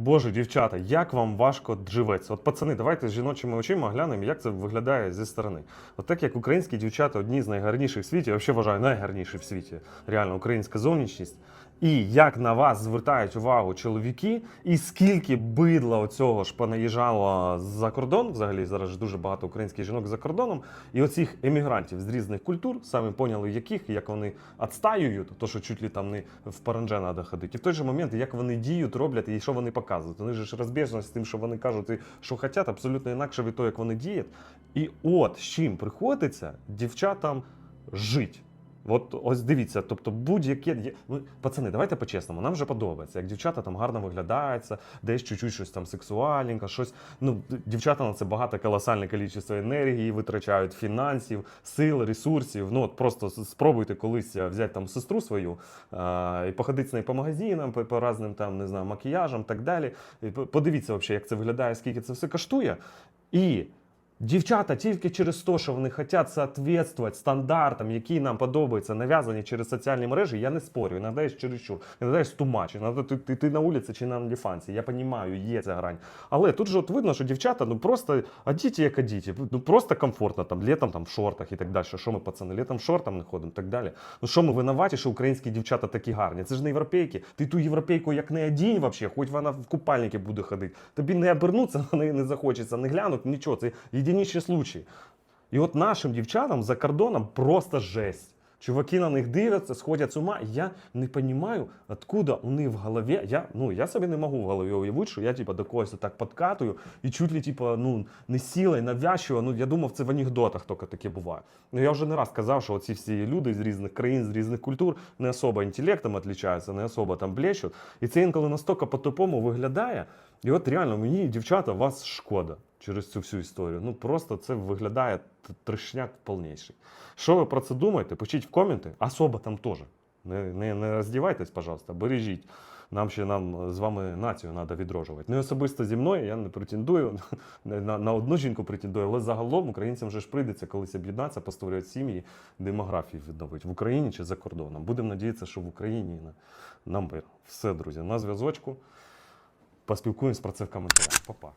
Боже, дівчата, як вам важко живеться? От пацани, давайте з жіночими очима глянемо, як це виглядає зі сторони. От так як українські дівчата одні з найгарніших в світі, я взагалі вважаю найгарніші в світі. Реально, українська зовнішність. І як на вас звертають увагу чоловіки, і скільки бидла оцього ж понаїжджало за кордон, взагалі зараз дуже багато українських жінок за кордоном, і оцих емігрантів з різних культур, самі поняли, яких, як вони відстаюють, то що чуть ли там не в паранже треба ходити. І в той же момент, як вони діють, роблять і що вони показують. Вони ж розбіжно з тим, що вони кажуть, і що хочуть, абсолютно інакше від того, як вони діють. І от з чим приходиться дівчатам жити. От ось дивіться, тобто будь-яке. Ну, пацани, давайте по-чесному, нам вже подобається, як дівчата там гарно виглядаються, десь чуть-чуть щось там сексуальненьке, щось. Ну, дівчата на це багато колосальне кількість енергії витрачають, фінансів, сил, ресурсів. Ну от просто спробуйте колись е, взяти там сестру свою а, і походити з нею по магазинам, по, по разним там, не знаю, макіяжам, так далі. І подивіться, взагалі, як це виглядає, скільки це все коштує. І Дівчата тільки через те, що вони хочуть соответствувати стандартам, які нам подобаються, нав'язані через соціальні мережі, я не спорю. Іноді є чересчур, іноді є тумач, іноді ти, ти, ти на вулиці чи на OnlyFans. Я розумію, є ця грань. Але тут же от видно, що дівчата ну просто одіті як одіті, ну просто комфортно там, літом там в шортах і так далі. Що ми, пацани, літом в шортах не ходимо і так далі. Ну що ми винуваті, що українські дівчата такі гарні? Це ж не європейки. Ти ту європейку як не одінь взагалі, хоч вона в купальники буде ходити. Тобі не обернутися на неї не захочеться, не глянути, нічого. Це єдиніші случаї. І от нашим дівчатам за кордоном просто жесть. Чуваки на них дивляться, сходять з ума. Я не розумію, откуда у них в голові. Я, ну, я собі не можу в голові уявити, що я типу, до когось так подкатую і чуть ли типу, ну, не сілий, навязчиво. Ну, я думав, це в анекдотах тільки таке буває. Ну, я вже не раз казав, що ці всі люди з різних країн, з різних культур не особо інтелектом відрізняються, не особо там блещуть. І це інколи настільки по-тупому виглядає. І от реально мені, дівчата, вас шкода через цю всю історію. Ну просто це виглядає трешняк повніший. Що ви про це думаєте? Пишіть в коменти, особо там теж. Не, не, не роздівайтесь, пожалуйста, бережіть. Нам ще нам з вами націю треба відроджувати. Не особисто зі мною, я не претендую на, на одну жінку претендую, але загалом українцям вже ж прийдеться колись об'єднатися, постворювати сім'ї, демографію відновити в Україні чи за кордоном. Будемо надіятися, що в Україні на- нам. Все, друзі, на зв'язочку. Поспілкуємось про це в коментарях. Па-па.